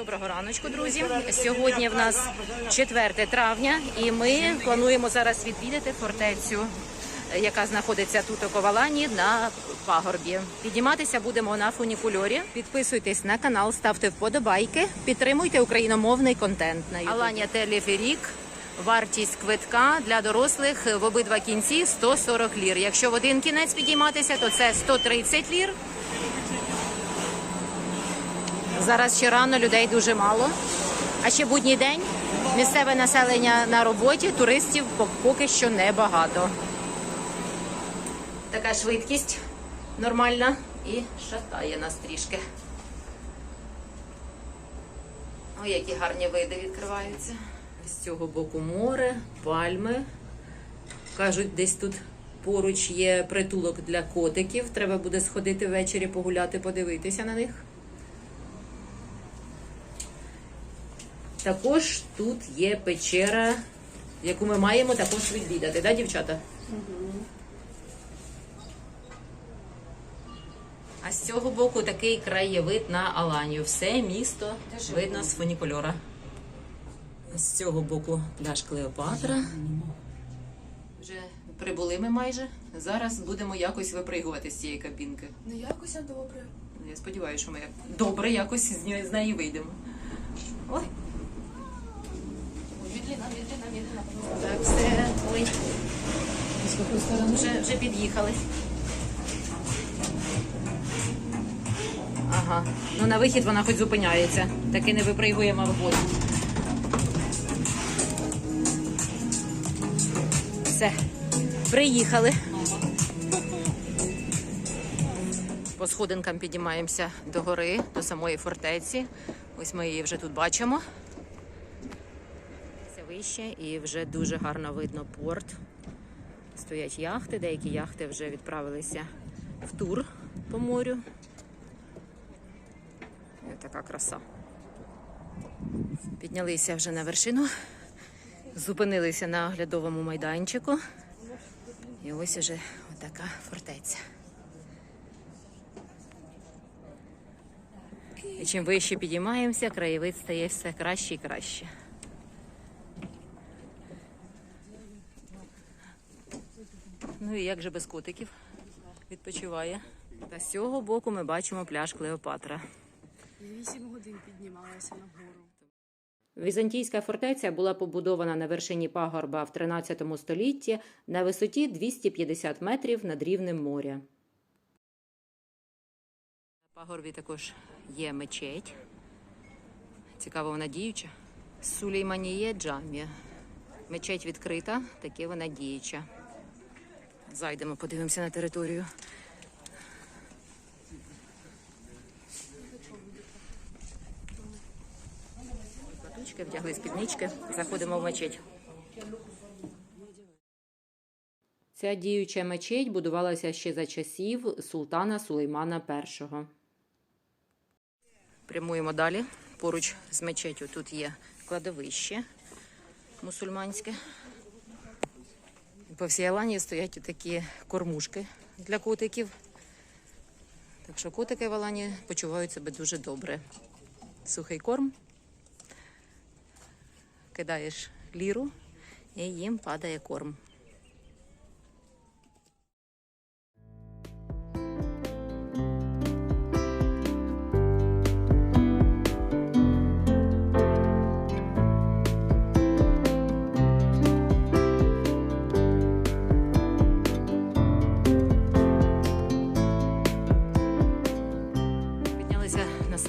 Доброго раночку, друзі. Сьогодні в нас 4 травня, і ми плануємо зараз відвідати фортецю, яка знаходиться тут у Ковалані на пагорбі. Підніматися будемо на фунікульорі. Підписуйтесь на канал, ставте вподобайки, підтримуйте україномовний контент на YouTube. Аланія Телеферік. Вартість квитка для дорослих в обидва кінці 140 лір. Якщо в один кінець підійматися, то це 130 лір. Зараз ще рано людей дуже мало. А ще будній день місцеве населення на роботі, туристів поки що небагато. Така швидкість нормальна і шатає нас трішки. Ой, які гарні види відкриваються. З цього боку море, пальми. Кажуть, десь тут поруч є притулок для котиків. Треба буде сходити ввечері погуляти, подивитися на них. Також тут є печера, яку ми маємо також відвідати, да, дівчата? А з цього боку такий краєвид на Аланію. Все місто видно з фунікульора. А з цього боку пляж Клеопатра. Вже прибули ми майже. Зараз будемо якось випригувати з цієї кабінки. Ну якось а добре. Я сподіваюся, що ми добре якось з неї, вийдемо. Ой, так, все. Ой, вже, вже під'їхали. Ага. Ну на вихід вона хоч зупиняється. Таки не випригуємо вгору. Все. Приїхали. По сходинкам піднімаємося до гори, до самої фортеці. Ось ми її вже тут бачимо. Вище і вже дуже гарно видно порт. Стоять яхти, деякі яхти вже відправилися в тур по морю. І така краса. Піднялися вже на вершину, зупинилися на оглядовому майданчику. І ось уже така фортеця. І чим вище підіймаємося, краєвид стає все краще і краще. Ну і як же без котиків відпочиває. Та з цього боку ми бачимо пляж Клеопатра. Вісім годин піднімалася нагору. Візантійська фортеця була побудована на вершині пагорба в 13 столітті на висоті 250 метрів над рівнем моря. На пагорбі також є мечеть. Цікаво, вона діюча. Сулейманіє Джамія. Мечеть відкрита, таки вона діюча. Зайдемо, подивимося на територію. Батучки, вдягли спіднички, заходимо в мечеть. Ця діюча мечеть будувалася ще за часів султана Сулеймана І. Прямуємо далі. Поруч з мечетю тут є кладовище мусульманське. По всій Аланії стоять такі кормушки для котиків. Так що котики в Алані почувають себе дуже добре. Сухий корм, кидаєш ліру і їм падає корм.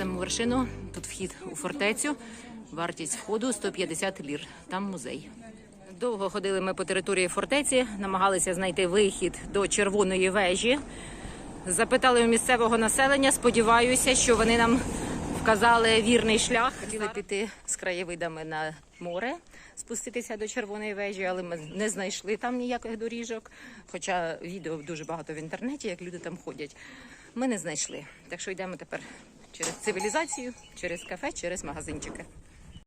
Саму вершину. Тут вхід у фортецю. Вартість входу 150 лір. Там музей. Довго ходили ми по території фортеці, намагалися знайти вихід до червоної вежі. Запитали у місцевого населення. Сподіваюся, що вони нам вказали вірний шлях. Хотіли піти з краєвидами на море, спуститися до червоної вежі, але ми не знайшли там ніяких доріжок. Хоча відео дуже багато в інтернеті, як люди там ходять. Ми не знайшли. Так що йдемо тепер через цивілізацію, через кафе, через магазинчики.